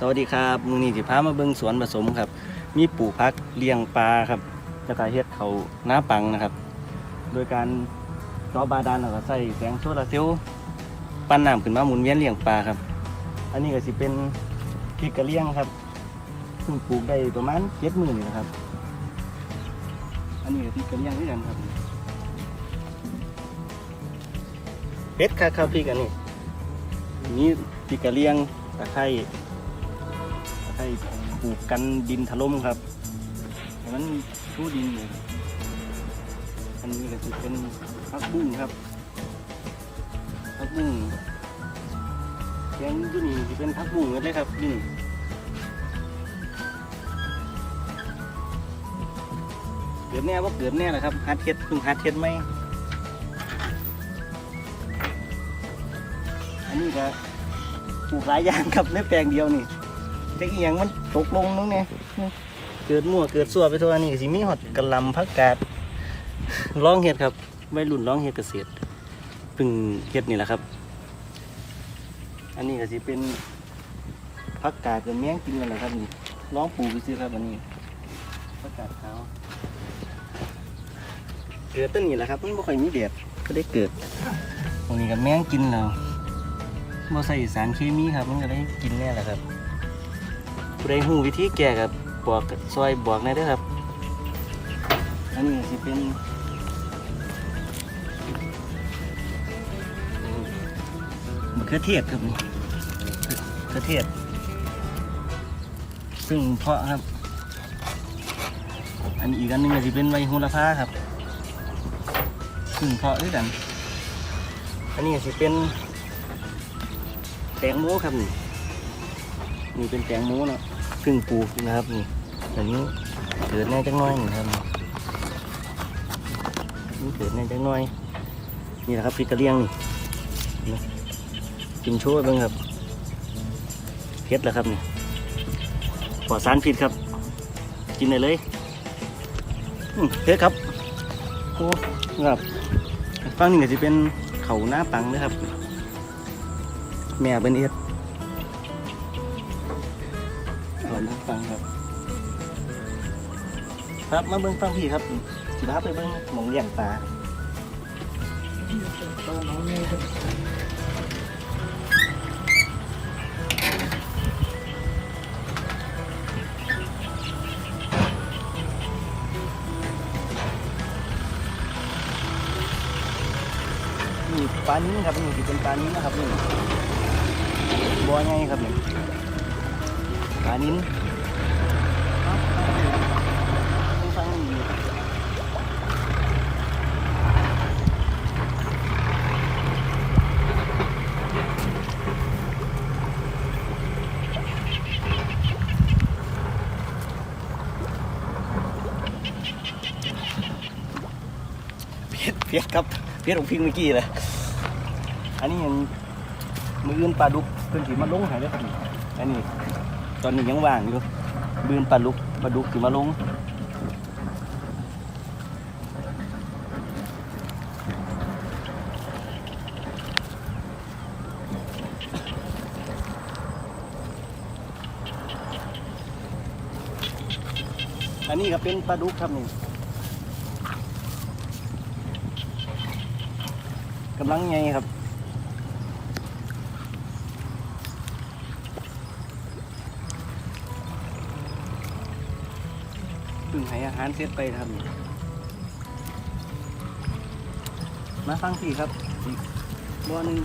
สวัสดีครับมื้อนี้สิพามาเบิ่งสวนผสมครับ มีปลูกพักเลี้ยงปลาครับแล้วก็เฮ็ดเขาหน้าปังนะครับ โดยการเจาะบาดาลแล้วก็ใส่แสงโซลาร์เซลล์ปั้นน้ำขึ้นมาหมุนเวียนเลี้ยงปลาครับ อันนี้ก็สิเป็นพริกกระเลี้ยงครับซึ่งปลูกได้ประมาณเจ็ดหมื่นนะครับ อันนี้ก็พริกกระเลี้ยงด้วยกันครับเฮ็ดครับครับพริกอันนี้มีพริกกระเลี้ยงตะไคร้ให้ ปลูกกันดินถล่มครับให้มันสู้ดินเลยอันนี้ก็จะเป็นพักบุ้งครับพักบุ้งแกงอยูนี่จะเป็นพักบุ้งเลยครับนี่เกิดแน่ว่าเกิดแน่แหละครับฮาร์ดเทสเพิ่งฮาร์ดเทสไหมอันนี้ก็ปลูกหลายอย่างครับในแปลงเดียวนี่ แต่อีหยังมันตกลงนึงเนี่ยเกิดมั่วเกิดสั่วไปทั่วนี่ก็สิมีหอดกระลำพักกาดร้องเห็ดครับวัยรุ่นร้องเห็ดเกษตรเพึ่งเห็ดนี่แหละครับ อันนี้ก็สิเป็นพักกาดกับแมงกินกันแหละครับนี่ร้องปลูกไปซื้อครับอันนี้พักกาดขาวเกิดต้นนี้แหละครับมันไม่ค่อยมีแดดก็ได้เกิดตรงนี้กับแมงกินแล้วบ่ใส่สารเคมีครับ มันก็ได้กินแน่แหละครับ ผู้ใดหูวิธีแก้กับบอกซอยบอกได้เด้อครับ อันนี้สิเป็นมะเขือเทศครับนี่มะเขือเทศ ซึ่งเพาะครับ อันนี้อีกอันหนึงก็สิเป็นใบโหระพาครับ ซึ่งเพาะด้วยกัน อันนี้ก็สิเป็นแตงโมครับนี่ นี่เป็นแตงโมนะเพึ่งปลูกนะครับนี่อันนี้เกิดแน่จังน้อยนี่ครับนี่เกิดแน่จังน้อยนี่แหละครับพริกกระเลียงนี่กินโชว์บ้างครับเพชรแล้วครับนี่ปลอดสารพิษครับ กินได้เลยเพชรครับโอ้ครับฟังนี่ก็จะเป็นเขาหน้าปังนะครับ แม่เป็นเอ็ด อนั่งฟังครับ ครับมาเบิ้งฟังพี่ครับสิพาไปเบิ้งหมองเลี้ยงปลานี่ปลานี้ครับนี่สิเป็นปลานี้นะครับนี่บัวไงครับนี่ ปลานิ้นฟังนี่เพียรครับเพียรของพิงเมื่อกี้เลยอันนี้ยังมืออื่นปลาดุกเพิ่นสิมาลงให้เด้อครับอันนี้ ตอนนี้ยังว่างอยู่มืนปลาดุกปลาดุกสิมาลงอันนี้ก็เป็นปลาดุกครับนี่กำลังไงครับ เพึ่งให้อาหารเสร็จไปครับ มาฟังพี่ครับอีกบ่อหนึ่ง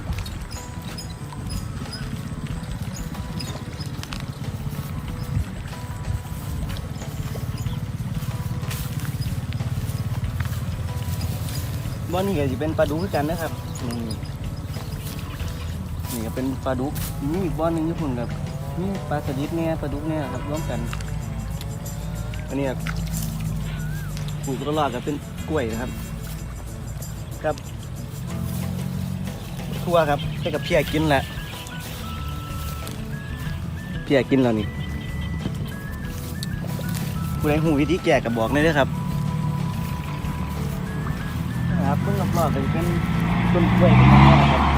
บ่อนี้ก็จะเป็นปลาดุกกันนะครับนี่ก็เป็นปลาดุกนี่อีกบ่อนึงญี่ปุ่นครับนี่ปลาสลิดเนี่ยปลาดุกเนี่ยครับร่วมกัน อันนี้ปลูกตลอดก็เป็นกล้วยนะครับกับทั่วครับให้กับเพียกินแหละเพียกินแล้วนี่ผู้ใดหูวิธีแก่กับบอกได้เลยครับนะครับเพิ่งรอบๆเป็นเป็นต้นกล้วยนะครับ